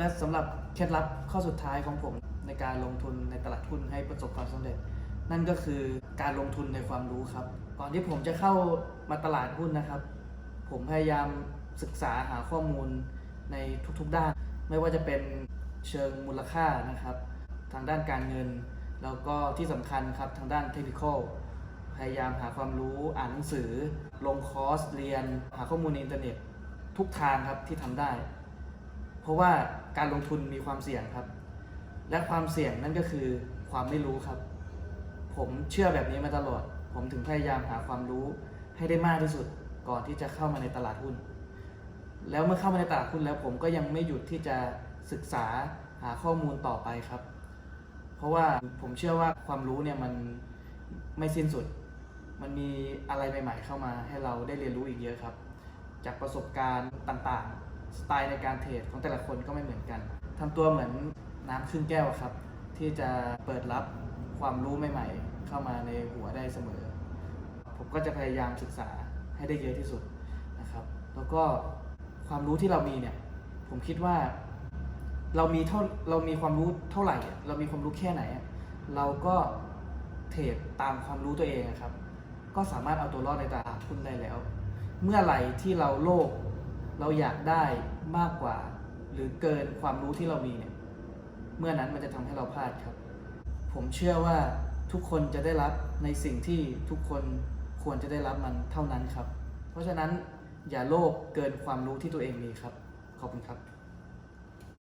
และสำหรับเคล็ดลับข้อสุดท้ายของผมในการลงทุนในตลาดหุ้นให้ประสบความสำเร็จ นั่นก็คือการลงทุนในความรู้ครับ ก่อนที่ผมจะเข้ามาตลาดหุ้นนะครับ ผมพยายามศึกษาหาข้อมูลในทุกๆด้าน ไม่ว่าจะเป็นเชิงมูลค่านะครับ ทางด้านการเงิน แล้วก็ที่สำคัญครับทางด้านเทคนิคพยายามหาความรู้อ่านหนังสือ ลงคอร์สเรียน หาข้อมูลในอินเทอร์เน็ต ทุกทางครับที่ทำได้ เพราะว่าการลงทุนมีความเสี่ยงครับ และความเสี่ยงนั่นก็คือความไม่รู้ครับ ผมเชื่อแบบนี้มาตลอด ผมถึงพยายามหาความรู้ให้ได้มากที่สุดก่อนที่จะเข้ามาในตลาดหุ้น แล้วเมื่อเข้ามาในตลาดหุ้นแล้วผมก็ยังไม่หยุดที่จะศึกษาหาข้อมูลต่อไปครับ เพราะว่าผมเชื่อว่าความรู้เนี่ยมันไม่สิ้นสุด มันมีอะไรใหม่ ๆ เข้ามาให้เราได้เรียนรู้อีกเยอะครับ จากประสบการณ์ต่างๆ สไตล์ในการเทรดของแต่ละคนก็ไม่เหมือนกันทำตัวเหมือนน้ำครึ่งแก้วครับ ที่จะเปิดรับความรู้ใหม่ ๆ เข้ามาในหัวได้เสมอ ผมก็จะพยายามศึกษาให้ได้เยอะที่สุดนะครับ แล้วก็ความรู้ที่เรามีเนี่ย ผมคิดว่าเรามีเท่าเรามีความรู้เท่าไหร่ เรามีความรู้แค่ไหน เราก็เทรดตามความรู้ตัวเองอะครับ ก็สามารถเอาตัวรอดในตลาดหุ้นได้แล้ว เมื่อไหร่ที่เราโลภ เราอยากได้มากกว่า หรือเกินความรู้ที่เรามีเนี่ยเมื่อนั้นมันจะทำให้เราพลาดครับ ผมเชื่อว่าทุกคนจะได้รับในสิ่งที่ทุกคนควรจะได้รับมันเท่านั้นครับ เพราะฉะนั้นอย่าโลภเกินความรู้ที่ตัวเองมีครับ ขอบคุณครับ